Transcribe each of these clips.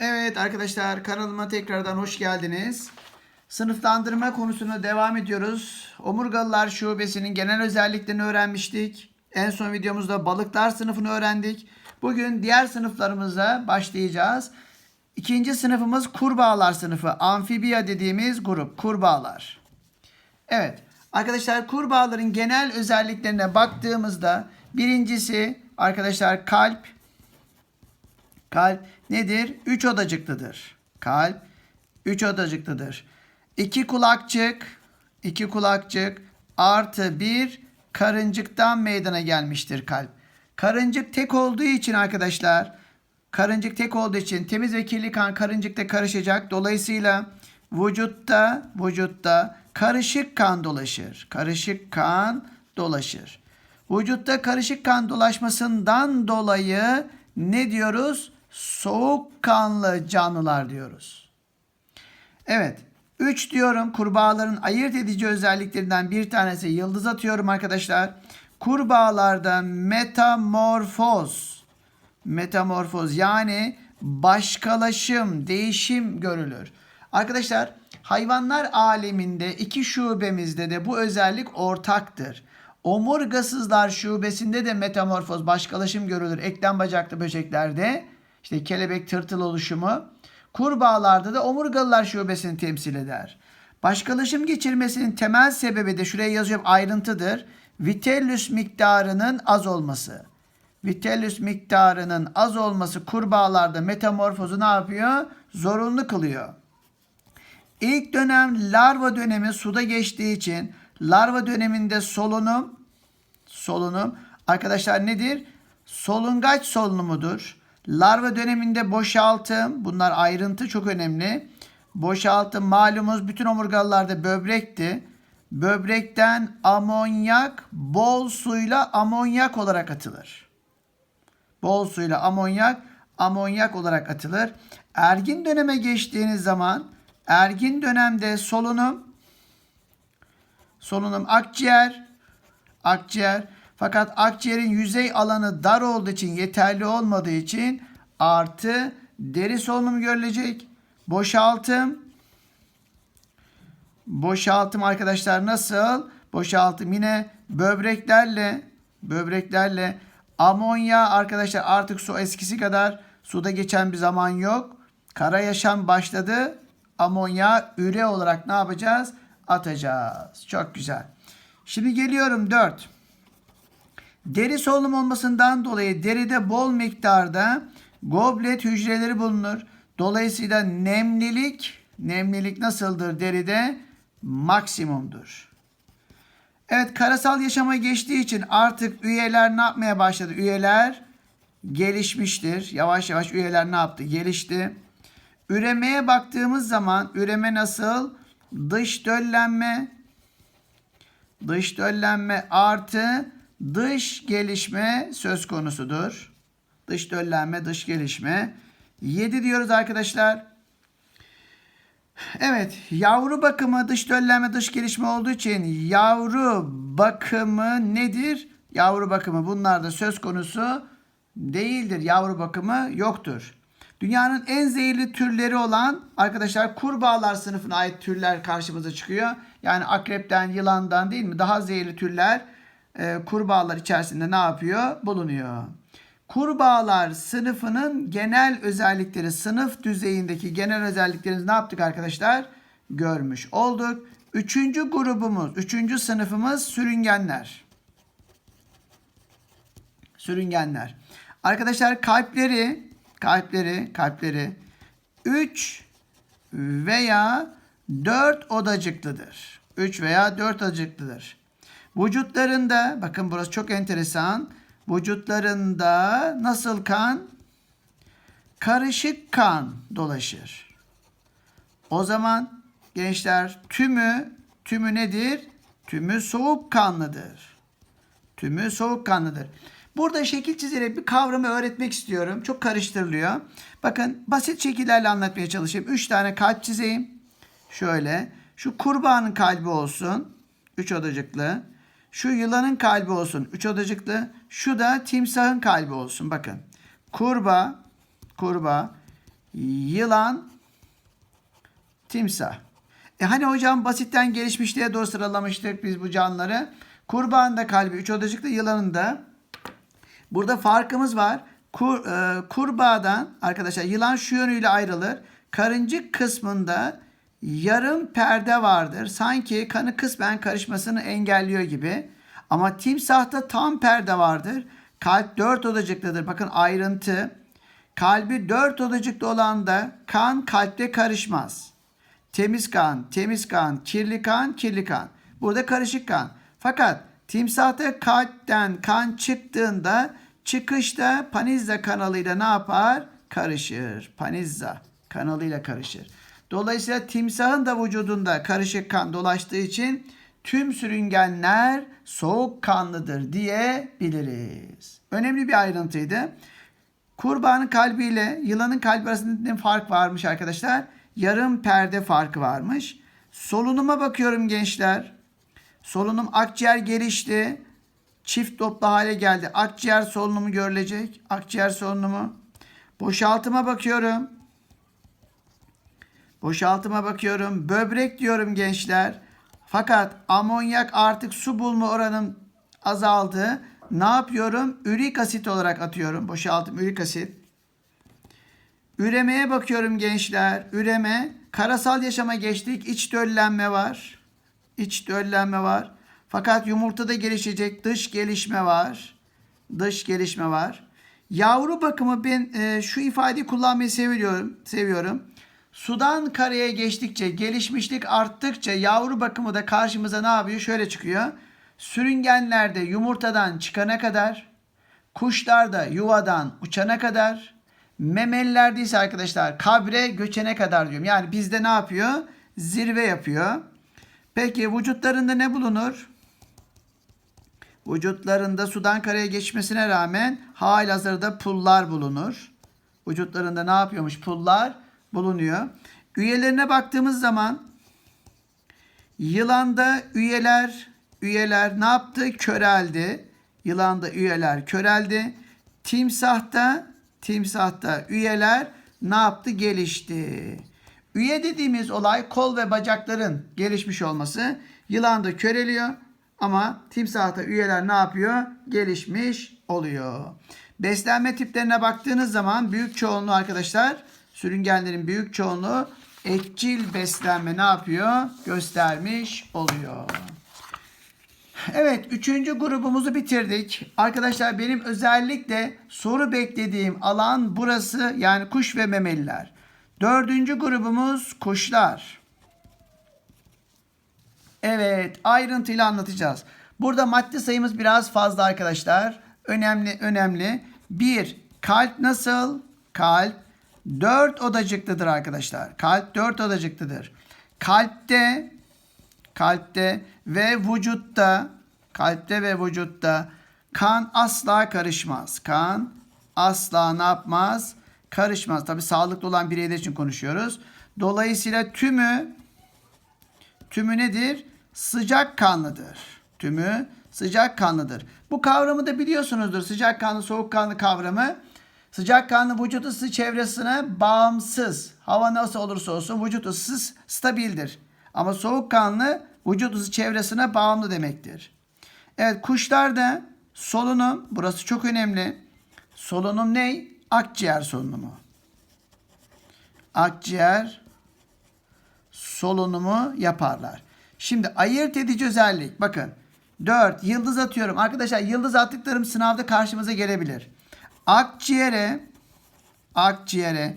Evet arkadaşlar kanalıma tekrardan hoş geldiniz. Sınıflandırma konusuna devam ediyoruz. Omurgalılar şubesinin genel özelliklerini öğrenmiştik. En son videomuzda balıklar sınıfını öğrendik. Bugün diğer sınıflarımıza başlayacağız. İkinci sınıfımız kurbağalar sınıfı. Amfibiya dediğimiz grup kurbağalar. Evet arkadaşlar kurbağaların genel özelliklerine baktığımızda birincisi arkadaşlar kalp, Kalp nedir? Üç odacıklıdır. Kalp üç odacıklıdır. İki kulakçık, iki kulakçık artı bir karıncıktan meydana gelmiştir kalp. Karıncık tek olduğu için arkadaşlar, karıncık tek olduğu için temiz ve kirli kan karıncıkta karışacak. Dolayısıyla vücutta, vücutta karışık kan dolaşır. Karışık kan dolaşır. Vücutta karışık kan dolaşmasından dolayı ne diyoruz? Soğukkanlı canlılar diyoruz. Evet. 3 diyorum. Kurbağaların ayırt edici özelliklerinden bir tanesi yıldız atıyorum arkadaşlar. Kurbağalarda metamorfoz metamorfoz yani başkalaşım, değişim görülür. Arkadaşlar hayvanlar aleminde iki şubemizde de bu özellik ortaktır. Omurgasızlar şubesinde de metamorfoz, başkalaşım görülür. Eklem bacaklı böceklerde işte kelebek tırtıl oluşumu. Kurbağalarda da omurgalılar şubesini temsil eder. Başkalaşım geçirmesinin temel sebebi de şuraya yazıyorum ayrıntıdır. Vitellus miktarının az olması. Vitellus miktarının az olması kurbağalarda metamorfozu ne yapıyor? Zorunlu kılıyor. İlk dönem larva dönemi suda geçtiği için larva döneminde solunum solunum arkadaşlar nedir? Solungaç solunumudur. Larva döneminde boşaltım bunlar ayrıntı çok önemli. Boşaltım malumuz bütün omurgalılarda böbrekti. Böbrekten amonyak bol suyla amonyak olarak atılır. Bol suyla amonyak amonyak olarak atılır. Ergin döneme geçtiğiniz zaman ergin dönemde solunum solunum akciğer akciğer fakat akciğerin yüzey alanı dar olduğu için yeterli olmadığı için artı deri solunum görülecek. Boşaltım boşaltım arkadaşlar nasıl? Boşaltım yine böbreklerle böbreklerle amonya arkadaşlar artık su eskisi kadar suda geçen bir zaman yok. Kara yaşam başladı. Amonya üre olarak ne yapacağız? Atacağız. Çok güzel. Şimdi geliyorum 4. Deri solunum olmasından dolayı deride bol miktarda goblet hücreleri bulunur. Dolayısıyla nemlilik nemlilik nasıldır deride? Maksimumdur. Evet karasal yaşama geçtiği için artık üyeler ne yapmaya başladı? Üyeler gelişmiştir. Yavaş yavaş üyeler ne yaptı? Gelişti. Üremeye baktığımız zaman üreme nasıl? Dış döllenme dış döllenme artı dış gelişme söz konusudur. Dış döllenme, dış gelişme. 7 diyoruz arkadaşlar. Evet, yavru bakımı, dış döllenme, dış gelişme olduğu için yavru bakımı nedir? Yavru bakımı bunlarda söz konusu değildir. Yavru bakımı yoktur. Dünyanın en zehirli türleri olan arkadaşlar kurbağalar sınıfına ait türler karşımıza çıkıyor. Yani akrepten, yılandan değil mi? Daha zehirli türler e, kurbağalar içerisinde ne yapıyor? Bulunuyor. Kurbağalar sınıfının genel özellikleri, sınıf düzeyindeki genel özelliklerimizi ne yaptık arkadaşlar? Görmüş olduk. Üçüncü grubumuz, üçüncü sınıfımız sürüngenler. Sürüngenler. Arkadaşlar kalpleri, kalpleri, kalpleri 3 veya 4 odacıklıdır. 3 veya 4 odacıklıdır. Vücutlarında, bakın burası çok enteresan. Vücutlarında nasıl kan? Karışık kan dolaşır. O zaman gençler tümü, tümü nedir? Tümü soğukkanlıdır. Tümü soğukkanlıdır. Burada şekil çizerek bir kavramı öğretmek istiyorum. Çok karıştırılıyor. Bakın basit şekillerle anlatmaya çalışayım. Üç tane kalp çizeyim. Şöyle. Şu kurbağanın kalbi olsun. Üç odacıklı. Şu yılanın kalbi olsun. Üç odacıklı. Şu da timsahın kalbi olsun. Bakın. Kurbağa, kurbağa, yılan, timsah. E hani hocam basitten gelişmişliğe doğru sıralamıştık biz bu canlıları. Kurbanın da kalbi üç odacıklı yılanın da. Burada farkımız var. Kur, e, kurbağadan arkadaşlar yılan şu yönüyle ayrılır. Karıncık kısmında yarım perde vardır. Sanki kanı kısmen karışmasını engelliyor gibi. Ama timsahta tam perde vardır. Kalp dört odacıklıdır. Bakın ayrıntı. Kalbi dört odacıklı olan da kan kalpte karışmaz. Temiz kan, temiz kan, kirli kan, kirli kan. Burada karışık kan. Fakat timsahta kalpten kan çıktığında çıkışta panizza kanalıyla ne yapar? Karışır. Panizza kanalıyla karışır. Dolayısıyla timsahın da vücudunda karışık kan dolaştığı için tüm sürüngenler soğuk kanlıdır diyebiliriz. Önemli bir ayrıntıydı. Kurbanın kalbiyle yılanın kalbi arasında ne fark varmış arkadaşlar? Yarım perde farkı varmış. Solunuma bakıyorum gençler. Solunum akciğer gelişti. Çift toplu hale geldi. Akciğer solunumu görülecek. Akciğer solunumu. Boşaltıma bakıyorum. Boşaltıma bakıyorum. Böbrek diyorum gençler. Fakat amonyak artık su bulma oranım azaldı. Ne yapıyorum? Ürik asit olarak atıyorum. Boşaltım ürik asit. Üremeye bakıyorum gençler. Üreme. Karasal yaşama geçtik. İç döllenme var. İç döllenme var. Fakat yumurtada gelişecek dış gelişme var. Dış gelişme var. Yavru bakımı ben e, şu ifadeyi kullanmayı seviyorum. Seviyorum. Sudan karaya geçtikçe, gelişmişlik arttıkça yavru bakımı da karşımıza ne yapıyor? Şöyle çıkıyor. Sürüngenlerde yumurtadan çıkana kadar, kuşlarda yuvadan uçana kadar, memelilerde ise arkadaşlar kabre göçene kadar diyorum. Yani bizde ne yapıyor? Zirve yapıyor. Peki vücutlarında ne bulunur? Vücutlarında sudan karaya geçmesine rağmen halihazırda pullar bulunur. Vücutlarında ne yapıyormuş? Pullar bulunuyor. Üyelerine baktığımız zaman yılanda üyeler üyeler ne yaptı? Köreldi. Yılanda üyeler köreldi. Timsahta timsahta üyeler ne yaptı? Gelişti. Üye dediğimiz olay kol ve bacakların gelişmiş olması. Yılanda köreliyor ama timsahta üyeler ne yapıyor? Gelişmiş oluyor. Beslenme tiplerine baktığınız zaman büyük çoğunluğu arkadaşlar sürüngenlerin büyük çoğunluğu etçil beslenme ne yapıyor? Göstermiş oluyor. Evet, üçüncü grubumuzu bitirdik. Arkadaşlar benim özellikle soru beklediğim alan burası yani kuş ve memeliler. Dördüncü grubumuz kuşlar. Evet, ayrıntıyla anlatacağız. Burada madde sayımız biraz fazla arkadaşlar. Önemli, önemli. Bir, kalp nasıl? Kalp dört odacıklıdır arkadaşlar. Kalp dört odacıklıdır. Kalpte, kalpte ve vücutta, kalpte ve vücutta kan asla karışmaz. Kan asla ne yapmaz? Karışmaz. Tabi sağlıklı olan bireyler için konuşuyoruz. Dolayısıyla tümü tümü nedir? Sıcak kanlıdır. Tümü sıcak kanlıdır. Bu kavramı da biliyorsunuzdur. Sıcak kanlı, soğuk kanlı kavramı. Sıcak kanlı vücut ısı çevresine bağımsız. Hava nasıl olursa olsun vücut ısısı stabildir. Ama soğuk kanlı vücut ısı çevresine bağımlı demektir. Evet kuşlarda solunum burası çok önemli. Solunum ne? Akciğer solunumu. Akciğer solunumu yaparlar. Şimdi ayırt edici özellik. Bakın 4 yıldız atıyorum. Arkadaşlar yıldız attıklarım sınavda karşımıza gelebilir. Akciğere akciğere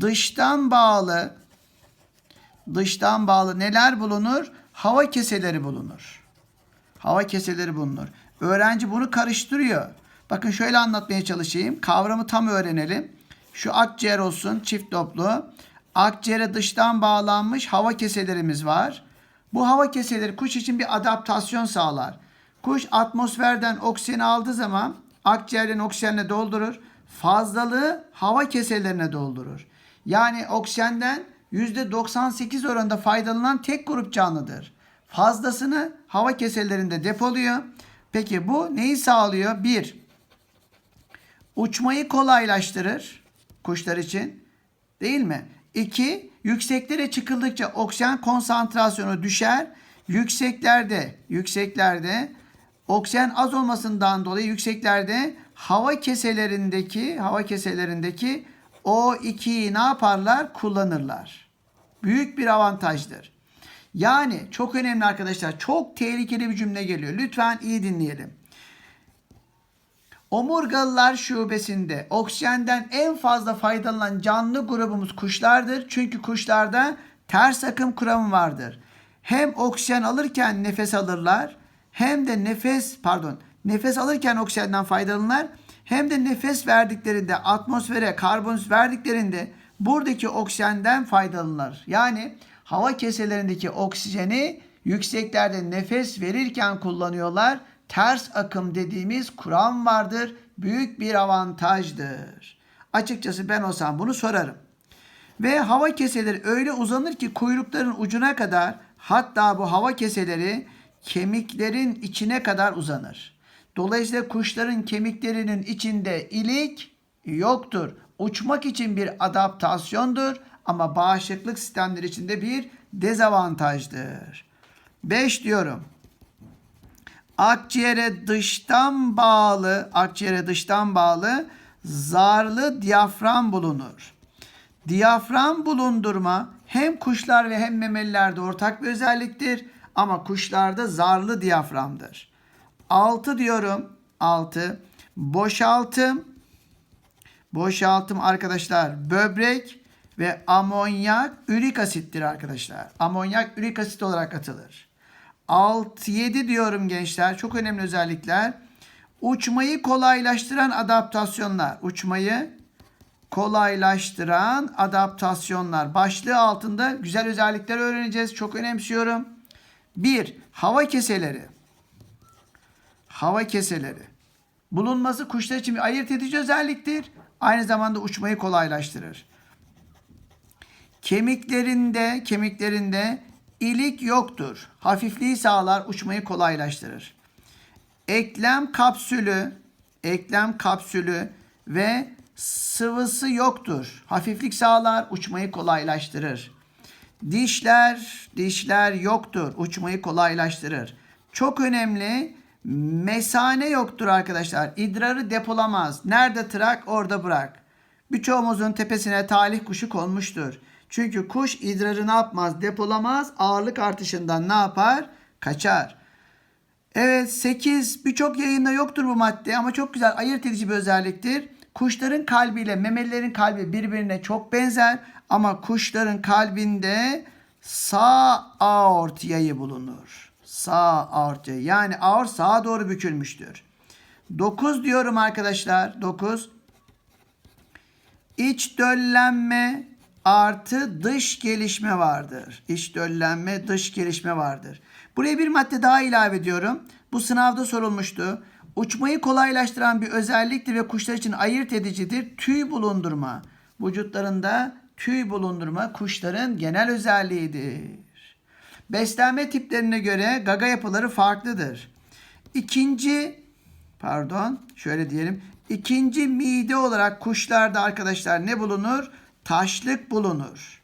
dıştan bağlı dıştan bağlı neler bulunur? Hava keseleri bulunur. Hava keseleri bulunur. Öğrenci bunu karıştırıyor. Bakın şöyle anlatmaya çalışayım. Kavramı tam öğrenelim. Şu akciğer olsun çift toplu. Akciğere dıştan bağlanmış hava keselerimiz var. Bu hava keseleri kuş için bir adaptasyon sağlar. Kuş atmosferden oksijeni aldığı zaman akciğerin oksijenle doldurur. Fazlalığı hava keselerine doldurur. Yani oksijenden %98 oranında faydalanan tek grup canlıdır. Fazlasını hava keselerinde depoluyor. Peki bu neyi sağlıyor? Bir, uçmayı kolaylaştırır kuşlar için. Değil mi? 2. Yükseklere çıkıldıkça oksijen konsantrasyonu düşer. Yükseklerde, yükseklerde oksijen az olmasından dolayı yükseklerde hava keselerindeki hava keselerindeki O2'yi ne yaparlar? Kullanırlar. Büyük bir avantajdır. Yani çok önemli arkadaşlar. Çok tehlikeli bir cümle geliyor. Lütfen iyi dinleyelim. Omurgalılar şubesinde oksijenden en fazla faydalanan canlı grubumuz kuşlardır. Çünkü kuşlarda ters akım kuramı vardır. Hem oksijen alırken nefes alırlar hem de nefes pardon nefes alırken oksijenden faydalanırlar hem de nefes verdiklerinde atmosfere karbondioksit verdiklerinde buradaki oksijenden faydalanırlar. Yani hava keselerindeki oksijeni yükseklerde nefes verirken kullanıyorlar. Ters akım dediğimiz kuram vardır. Büyük bir avantajdır. Açıkçası ben olsam bunu sorarım. Ve hava keseleri öyle uzanır ki kuyrukların ucuna kadar hatta bu hava keseleri kemiklerin içine kadar uzanır. Dolayısıyla kuşların kemiklerinin içinde ilik yoktur. Uçmak için bir adaptasyondur ama bağışıklık sistemleri içinde bir dezavantajdır. 5 diyorum. Akciğere dıştan bağlı, akciğere dıştan bağlı zarlı diyafram bulunur. Diyafram bulundurma hem kuşlar ve hem memelilerde ortak bir özelliktir ama kuşlarda zarlı diyaframdır. 6 diyorum. 6. Boşaltım. Boşaltım arkadaşlar böbrek ve amonyak ürik asittir arkadaşlar. Amonyak ürik asit olarak atılır. 6 7 diyorum gençler. Çok önemli özellikler. Uçmayı kolaylaştıran adaptasyonlar. Uçmayı kolaylaştıran adaptasyonlar. Başlığı altında güzel özellikler öğreneceğiz. Çok önemsiyorum. 1. Hava keseleri. Hava keseleri. Bulunması kuşlar için bir ayırt edici özelliktir. Aynı zamanda uçmayı kolaylaştırır. Kemiklerinde, kemiklerinde ilik yoktur. Hafifliği sağlar, uçmayı kolaylaştırır. Eklem kapsülü, eklem kapsülü ve sıvısı yoktur. Hafiflik sağlar, uçmayı kolaylaştırır. Dişler, dişler yoktur. Uçmayı kolaylaştırır. Çok önemli. Mesane yoktur arkadaşlar. İdrarı depolamaz. Nerede trak orada bırak. Birçoğumuzun tepesine talih kuşu konmuştur. Çünkü kuş idrarı ne yapmaz? Depolamaz. Ağırlık artışından ne yapar? Kaçar. Evet 8 birçok yayında yoktur bu madde ama çok güzel ayırt edici bir özelliktir. Kuşların kalbiyle memelilerin kalbi birbirine çok benzer ama kuşların kalbinde sağ aort yayı bulunur. Sağ aort yayı yani aort sağa doğru bükülmüştür. 9 diyorum arkadaşlar. 9. İç döllenme artı dış gelişme vardır. İç döllenme, dış gelişme vardır. Buraya bir madde daha ilave ediyorum. Bu sınavda sorulmuştu. Uçmayı kolaylaştıran bir özelliktir ve kuşlar için ayırt edicidir. Tüy bulundurma. Vücutlarında tüy bulundurma kuşların genel özelliğidir. Beslenme tiplerine göre gaga yapıları farklıdır. İkinci, pardon şöyle diyelim. İkinci mide olarak kuşlarda arkadaşlar ne bulunur? Taşlık bulunur.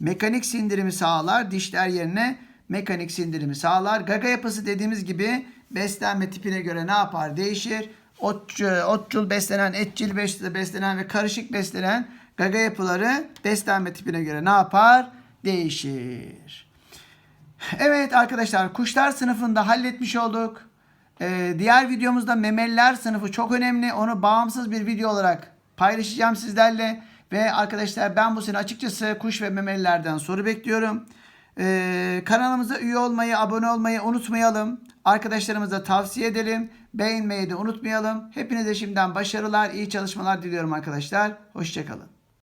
Mekanik sindirimi sağlar. Dişler yerine mekanik sindirimi sağlar. Gaga yapısı dediğimiz gibi beslenme tipine göre ne yapar? Değişir. Otçu, otçul beslenen, etçil beslenen ve karışık beslenen gaga yapıları beslenme tipine göre ne yapar? Değişir. Evet arkadaşlar kuşlar sınıfında halletmiş olduk. Ee, diğer videomuzda memeliler sınıfı çok önemli. Onu bağımsız bir video olarak paylaşacağım sizlerle. Ve arkadaşlar ben bu sene açıkçası kuş ve memelilerden soru bekliyorum. Ee, kanalımıza üye olmayı, abone olmayı unutmayalım. Arkadaşlarımıza tavsiye edelim. Beğenmeyi de unutmayalım. Hepinize şimdiden başarılar, iyi çalışmalar diliyorum arkadaşlar. Hoşçakalın.